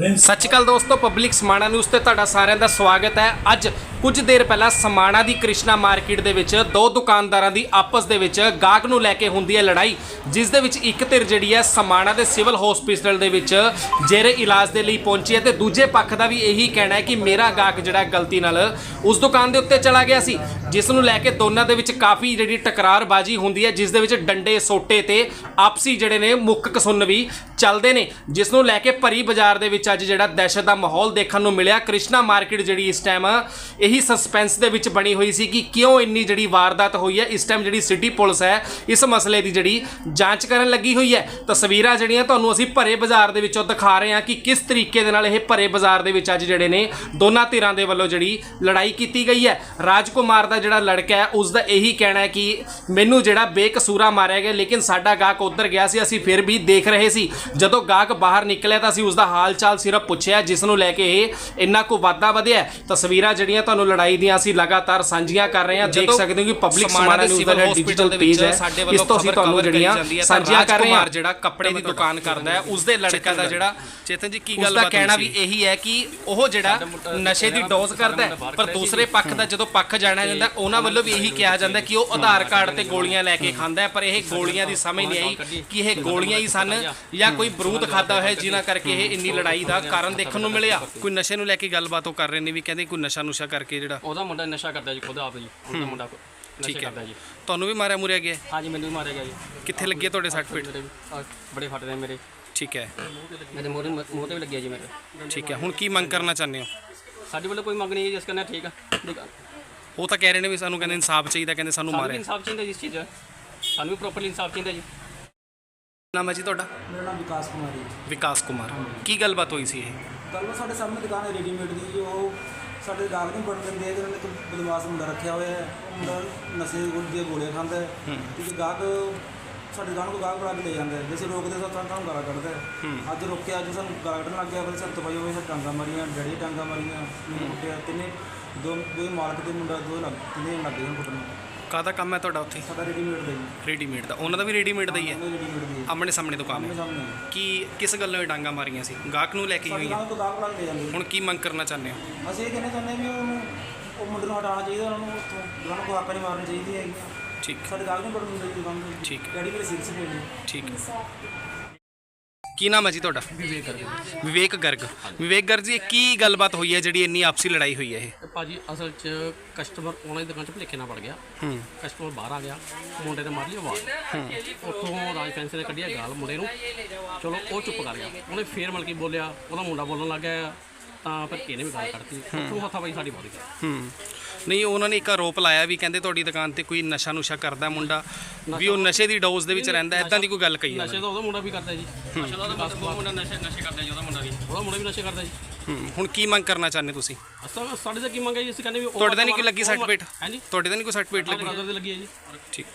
ਸਤਿ ਸ਼੍ਰੀ ਅਕਾਲ ਦੋਸਤੋ public Samana news ਤੇ ਤੁਹਾਡਾ ਸਾਰਿਆਂ ਦਾ ਸਵਾਗਤ ਹੈ। ਅੱਜ ਕੁਝ ਦੇਰ ਪਹਿਲਾਂ ਸਮਾਣਾ ਦੀ ਕ੍ਰਿਸ਼ਨਾ ਮਾਰਕੀਟ ਦੇ ਵਿੱਚ ਦੋ ਦੁਕਾਨਦਾਰਾਂ ਦੀ ਆਪਸ ਦੇ ਵਿੱਚ ਗਾਹਕ ਨੂੰ ਲੈ ਕੇ ਹੁੰਦੀ ਹੈ ਲੜਾਈ, ਜਿਸ ਦੇ ਵਿੱਚ ਇੱਕ ਧਿਰ ਜਿਹੜੀ ਹੈ ਸਮਾਣਾ ਦੇ ਸਿਵਲ ਹਸਪੀਟਲ ਦੇ ਵਿੱਚ ਜੇਰੇ ਇਲਾਜ ਦੇ ਲਈ ਪਹੁੰਚੀ ਹੈ ਤੇ ਦੂਜੇ ਪੱਖ ਦਾ ਵੀ ਇਹੀ ਕਹਿਣਾ ਹੈ ਕਿ ਮੇਰਾ ਗਾਹਕ ਜਿਹੜਾ ਗਲਤੀ ਨਾਲ ਉਸ ਦੁਕਾਨ ਦੇ ਉੱਤੇ ਚਲਾ ਗਿਆ ਸੀ, ਜਿਸ ਨੂੰ ਲੈ ਕੇ ਦੋਨਾਂ ਦੇ ਵਿੱਚ ਕਾਫੀ ਜਿਹੜੀ ਟਕਰਾਰਬਾਜ਼ੀ ਹੁੰਦੀ ਹੈ, ਜਿਸ ਦੇ ਵਿੱਚ ਡੰਡੇ, ਸੋਟੇ ਤੇ ਆਪਸੀ ਜਿਹੜੇ ਨੇ ਮੁੱਖ ਕਸੁੰਨ ਵੀ ਚੱਲਦੇ ਨੇ, ਜਿਸ ਨੂੰ ਲੈ ਕੇ ਭਰੀ ਬਾਜ਼ਾਰ ਦੇ ਵਿੱਚ ਅੱਜ ਜਿਹੜਾ ਦਹਿਸ਼ਤ ਦਾ ਮਾਹੌਲ ਦੇਖਣ ਨੂੰ ਮਿਲਿਆ। ਕ੍ਰਿਸ਼ਨਾ ਮਾਰਕੀਟ ਜਿਹੜੀ ਇਸ ਟਾਈਮ ਇਹ ਸਸਪੈਂਸ ਦੇ ਵਿੱਚ ਬਣੀ ਹੋਈ ਸੀ ਕਿ ਕਿਉਂ ਇੰਨੀ ਜਿਹੜੀ ਵਾਰਦਾਤ ਹੋਈ ਹੈ, ਇਸ ਟਾਈਮ ਜਿਹੜੀ ਸਿਟੀ ਪੁਲਿਸ ਹੈ, ਇਸ ਮਸਲੇ ਦੀ ਜਿਹੜੀ ਜਾਂਚ ਕਰਨ ਲੱਗੀ ਹੋਈ ਹੈ। ਤਸਵੀਰਾਂ ਜਿਹੜੀਆਂ ਤੁਹਾਨੂੰ ਅਸੀਂ ਭਰੇ ਬਾਜ਼ਾਰ ਦੇ ਵਿੱਚੋਂ ਦਿਖਾ ਰਹੇ ਹਾਂ ਕਿ ਕਿਸ ਤਰੀਕੇ ਦੇ ਨਾਲ ਇਹ ਭਰੇ ਬਾਜ਼ਾਰ ਦੇ ਵਿੱਚ ਅੱਜ ਜਿਹੜੇ ਨੇ ਦੋਨਾਂ ਧਿਰਾਂ ਦੇ ਵੱਲੋਂ ਜਿਹੜੀ ਲੜਾਈ ਕੀਤੀ ਗਈ ਹੈ। ਰਾਜਕੁਮਾਰ ਦਾ ਜਿਹੜਾ ਲੜਕਾ ਹੈ, ਉਸ ਦਾ ਇਹੀ ਕਹਿਣਾ ਹੈ ਕਿ ਮੈਨੂੰ ਜਿਹੜਾ ਬੇਕਸੂਰਾ ਮਾਰਿਆ ਗਿਆ, ਲੇਕਿਨ ਸਾਡਾ ਗਾਹਕ ਉੱਧਰ ਗਿਆ ਸੀ, ਅਸੀਂ ਫਿਰ ਵੀ ਦੇਖ ਰਹੇ ਸੀ। ਜਦੋਂ ਗਾਹਕ ਬਾਹਰ ਨਿਕਲਿਆ ਤਾਂ ਅਸੀਂ ਉਸ ਦਾ ਹਾਲ ਚਾਲ ਸਿਰਫ ਪੁੱਛਿਆ, ਜਿਸ ਨੂੰ ਲੈ ਕੇ ਇਹ ਇੰਨਾ ਕੁ ਵਾਧਾ ਵਧਿਆ ਤਸਵੀਰਾਂ ਜਿਹੜੀਆਂ ਤੁਹਾਨੂੰ ਲੜਾਈ ਦੀਆਂ ਅਸੀਂ ਲਗਾਤਾਰ ਸਾਂਝੀਆਂ ਕਰ ਰਹੇ ਹਾਂ। ਦੇਖ ਸਕਦੇ ਹੋ ਕਿ ਪਬਲਿਕ ਸਮਾਣਾ ਨਿਊਜ਼ ਦਾ ਡਿਜੀਟਲ ਪੇਜ ਹੈ ਇਸ ਤੋਂ ਅਸੀਂ ਤੁਹਾਨੂੰ ਜਿਹੜੀਆਂ ਸਾਂਝੀਆਂ ਕਰ ਰਹੇ ਹਾਂ। ਜਿਹੜਾ ਕੱਪੜੇ ਦੀ ਦੁਕਾਨ ਕਰਦਾ ਹੈ ਉਸ ਦੇ ਲੜਕਾ ਦਾ ਜਿਹੜਾ ਚੇਤਨ ਜੀ ਕੀ ਉਸ ਗੱਲ ਦਾ ਕਹਿਣਾ ਵੀ ਇਹੀ ਹੈ ਕਿ ਉਹ ਜਿਹੜਾ ਨਸ਼ੇ ਦੀ ਡੋਜ਼ ਕਰਦਾ ਹੈ ਪਰ ਦੂਸਰੇ ਪੱਖ ਦਾ ਜਦੋਂ ਪੱਖ ਜਾਣਿਆ ਜਾਂਦਾ ਉਹਨਾਂ ਵੱਲੋਂ ਵੀ ਇਹੀ ਕਿਹਾ ਜਾਂਦਾ ਕਿ ਉਹ ਆਧਾਰ ਕਾਰਡ ਤੇ ਗੋਲੀਆਂ ਲੈ ਕੇ ਖਾਂਦਾ ਹੈ ਪਰ ਇਹ ਗੋਲੀਆਂ ਦੀ ਸਮਝ ਨਹੀਂ ਆਈ ਕਿ ਇਹ ਗੋਲੀਆਂ ਹੀ ਸਨ ਜਾਂ ਕੋਈ ਬਰੂਦ ਖਾਦਾ ਹੋਇਆ ਜਿਨ੍ਹਾਂ ਕਰਕੇ ਇਹ ਇੰਨੀ ਲੜਾਈ ਦਾ ਕਾਰਨ ਦੇਖਣ ਨੂੰ ਮਿਲਿਆ। ਕੋਈ ਨਸ਼ੇ ਨੂੰ ਲੈ ਕੇ ਗੱਲਬਾਤ ਉਹ ਕਰ ਰਹੇ ਨੇ ਵੀ ਕਹਿੰਦੇ ਕੋਈ ਨਸ਼ਾ ਨੁਸ਼ਾ ਕਰਕੇ ਜਿਹੜਾ ਉਹਦਾ ਮੁੰਡਾ ਨਸ਼ਾ ਕਰਦਾ ਜੀ ਖੁਦ ਆਪ ਜੀ ਉਹਦਾ ਮੁੰਡਾ ਨਸ਼ਾ ਠੀਕ ਹੈ। ਕਰਦਾ ਜੀ। ਤੁਹਾਨੂੰ ਵੀ ਮਾਰਿਆ ਮੁਰਿਆ ਗਿਆ? ਹੈ? ਹਾਂਜੀ ਮੈਨੂੰ ਵੀ ਮਾਰਿਆ ਗਿਆ ਜੀ। ਕਿੱਥੇ ਲੱਗੇ ਤੁਹਾਡੇ ਸੱਟ ਪੇਟ? ਮੇਰੇ ਵੀ ਆਹ ਬੜੇ ਫਟਦੇ ਮੇਰੇ। ਠੀਕ ਹੈ। ਮੇਰੇ ਮੂੰਹ ਤੇ ਮੂੰਹ ਤੇ ਵੀ ਲੱਗਿਆ ਜੀ ਮੇਰੇ। ਠੀਕ ਹੈ ਹੁਣ ਕੀ ਮੰਗ ਕਰਨਾ ਚਾਹੁੰਦੇ ਹੋ? ਸਾਡੇ ਵੱਲੋਂ ਕੋਈ ਮੰਗ ਨਹੀਂ ਹੈ ਜਿਸ ਕਰਨਾ ਠੀਕ ਆ। ਆ ਉਹ ਤਾਂ ਕਹਿ ਰਹੇ ਨੇ ਵੀ ਸਾਨੂੰ ਕਹਿੰਦੇ ਇਨਸਾਫ ਚਾਹੀਦਾ ਕਹਿੰਦੇ ਸਾਨੂੰ ਸਾਨੂੰ ਵੀ ਮਾਰਿਆ ਇਨਸਾਫ ਚਾਹੀਦਾ ਜੀ ਇਸ ਚੀਜ਼ ਦਾ। ਸਾਨੂੰ ਵੀ ਪ੍ਰੋਪਰਲੀ ਇਨਸਾਫ ਚਾਹੀਦਾ ਜੀ। ਨਾਮ ਹੈ ਜੀ ਤੁਹਾਡਾ? ਮੇਰਾ ਨਾਮ ਵਿਕਾਸ ਕੁਮਾਰੀ ਵਿਕਾਸ ਕੁਮਾਰ। ਕੀ ਗੱਲਬਾਤ ਹੋਈ ਸੀ ਇਹ? ਕੱਲ ਸਾਡੇ ਸਾਹਮਣੇ ਦੁਕਾਨ ਹੈ ਰੈਡੀਮੇਡ ਦੀ ਜੋ ਸਾਡੇ ਗਾਹਕ ਨੂੰ ਬਣ ਦਿੰਦੇ ਆ ਕਿ ਉਹਨਾਂ ਨੇ ਇੱਕ ਬਦਮਾਸ਼ ਮੁੰਡਾ ਰੱਖਿਆ ਹੋਇਆ ਹੈ। ਮੁੰਡਾ ਨਸ਼ੇ ਦੀਆਂ ਗੋਲੀਆਂ ਖਾਂਦਾ ਹੈ। ਤੇ ਗਾਹਕ ਸਾਡੇ ਦੁਕਾਨ ਕੋਲ ਗਾਹਕ ਬਣਾ ਕੇ ਲੈ ਜਾਂਦਾ ਹੈ। ਜੇ ਅਸੀਂ ਰੋਕਦੇ ਤਾਂ ਸਾਨੂੰ ਗਾਲਾਂ ਕੱਢਦਾ ਹੈ। ਅੱਜ ਰੋਕਿਆ ਅੱਜ ਸਾਨੂੰ ਗਾਲਾਂ ਕੱਢਣ ਲੱਗ ਗਿਆ ਫਿਰ ਸੰਤ ਭਾਈ ਹੋਏ ਟਾਂਗਾ ਮਾਰੀਆਂ ਡੈਡੀ ਟਾਂਗਾ ਮਾਰੀਆਂ ਮੈਨੂੰ ਕੁੱਟਿਆ ਤਿੰਨੇ। ਦੋ ਦੋ ਮਾਲਕ ਦੇ ਮੁੰਡਾ ਦੋ ਲੱਗ ਤਿੰਨੇ ਲੱਗੇ ਹੁਣ ਕੁੱਟਣ ਕਾਹਦਾ ਕੰਮ ਹੈ ਤੁਹਾਡਾ ਉੱਥੇ? ਸਾਡਾ ਰੈਡੀਮੇਡ ਦਾ ਜੀ ਰੈਡੀਮੇਡ ਦਾ। ਉਹਨਾਂ ਦਾ ਵੀ ਰੈਡੀਮੇਡ ਦਾ ਹੀ ਹੈ? ਰੈਡੀਮੇਡ ਦੀ ਆਮਣੇ ਸਾਹਮਣੇ ਦੁਕਾਨ ਹੈ। ਸਾਹਮਣੇ ਕੀ ਕਿਸ ਗੱਲੋਂ ਇਹ ਡਾਂਗਾ ਮਾਰੀਆਂ ਸੀ? ਗਾਹਕ ਨੂੰ ਲੈ ਕੇ ਸਾਡੇ ਹੋਈ ਹੈ? ਨਾਲ ਤੋਂ ਗਾਹਕ ਬਣਾ ਕੇ ਲੈ ਜਾਂਦੇ। ਹੁਣ ਕੀ ਮੰਗ ਕਰਨਾ ਚਾਹੁੰਦੇ ਹੋ? ਅਸੀਂ ਇਹ ਕਹਿਣਾ ਚਾਹੁੰਦੇ ਹਾਂ ਵੀ ਉਹਨੂੰ ਉਹ ਮੁੰਡੇ ਨੂੰ ਹਟਾਉਣਾ ਚਾਹੀਦਾ ਉਹਨਾਂ ਨੂੰ ਉੱਥੋਂ। ਦੁਕਾਨ ਕੋ ਹੱਕ ਨਹੀਂ ਮਾਰਨੀ ਚਾਹੀਦੀ ਹੈਗੀ। ਠੀਕ। ਸਾਡੇ ਕਾਗਜ਼ ਨਹੀਂ ਪੜਨ ਦਿੰਦੇ ਦੁਕਾਨ ਦੇ ਠੀਕ। ਡੈਡੀ ਮੇਰੇ ਸਿਰ ਸੇ ਨੇ ਠੀਕ ਹੈ। ਕੀ ਨਾਮ ਹੈ ਜੀ ਤੁਹਾਡਾ? ਵਿਵੇਕ ਗਰਗ। ਵਿਵੇਕ ਗਰਗ ਵਿਵੇਕ ਗਰਗ ਜੀ ਇਹ ਕੀ ਗੱਲਬਾਤ ਹੋਈ ਹੈ ਜਿਹੜੀ ਇੰਨੀ ਆਪਸੀ ਲੜਾਈ ਹੋਈ ਹੈ ਇਹ? ਤੇ ਭਾਜੀ ਅਸਲ 'ਚ ਕਸਟਮਰ ਉਹਨਾਂ ਦੀ ਦੁਕਾਨ 'ਚ ਭੁਲੇਖੇ ਨਾਲ ਵੜ ਗਿਆ। ਹੂੰ। ਕਸਟਮਰ ਬਾਹਰ ਆ ਗਿਆ। ਮੁੰਡੇ ਨੇ ਮਾਰ ਲਈ ਆਵਾਜ਼। ਉੱਥੋਂ ਰਾਜ ਫੈਂਸੀ ਨੇ ਕੱਢਿਆ ਗਾਲ ਮੁੰਡੇ ਨੂੰ। ਚਲੋ ਉਹ ਚੁੱਪ ਕਰ ਗਿਆ। ਉਹਨੇ ਫੇਰ ਮਲਕੀ ਬੋਲਿਆ ਉਹਦਾ ਮੁੰਡਾ ਬੋਲਣ ਲੱਗ ਗਿਆ। ਤਾਂ ਫਿਰ ਇਹਨੇ ਵੀ ਗਾਲ ਕੱਢਤੀ। ਉੱਥੋਂ ਹੱਥਾਂ ਸਾਡੀ ਵੱਧ ਗਿਆ ਹੂੰ। ਨਹੀਂ ਉਹਨਾਂ ਨੇ ਇੱਕ ਆਰੋਪ ਲਾਇਆ ਵੀ ਕਹਿੰਦੇ ਤੁਹਾਡੀ ਦੁਕਾਨ ਤੇ ਕੋਈ ਨਸ਼ਾ ਨੁਸ਼ਾ ਕਰਦਾ ਮੁੰਡਾ ਵੀ ਉਹ ਨਸ਼ੇ ਦੀ ਡੋਜ਼ ਦੇ ਵਿੱਚ ਰਹਿੰਦਾ ਐਦਾਂ ਦੀ ਕੋਈ ਗੱਲ ਕਹੀ ਨਸ਼ੇ ਤਾਂ ਉਹਦਾ ਮੁੰਡਾ ਵੀ ਕਰਦਾ ਜੀ। ਨਸ਼ੇ ਦਾ ਮੁੰਡਾ ਨਸ਼ੇ ਨਸ਼ੇ ਕਰਦਾ ਜੀ ਉਹਦਾ ਮੁੰਡਾ ਵੀ। ਉਹਦਾ ਮੁੰਡਾ ਵੀ ਨਸ਼ੇ ਕਰਦਾ ਜੀ। ਹੂੰ ਹੁਣ ਕੀ ਮੰਗ ਕਰਨਾ ਚਾਹੁੰਦੇ ਤੁਸੀਂ? ਅਸਾਂ ਸਾਡੇ ਤਾਂ ਕੀ ਮੰਗਿਆ ਜੀ ਅਸੀਂ ਕਹਿੰਦੇ ਵੀ ਉਹ ਤੁਹਾਡੇ ਤਾਂ ਨਹੀਂ ਕੋਈ ਲੱਗੀ ਉਹ- ਸਰਟੀਫਿਕੇਟ ਹਾਂਜੀ। ਤੁਹਾਡੇ ਤਾਂ ਨਹੀਂ ਕੋਈ ਸਰਟੀਫਿਕੇਟ ਸਾਡੇ ਲੱਗੀ? ਬ੍ਰਦਰ ਦੇ ਲੱਗੀ ਹੈ ਜੀ। ਠੀਕ।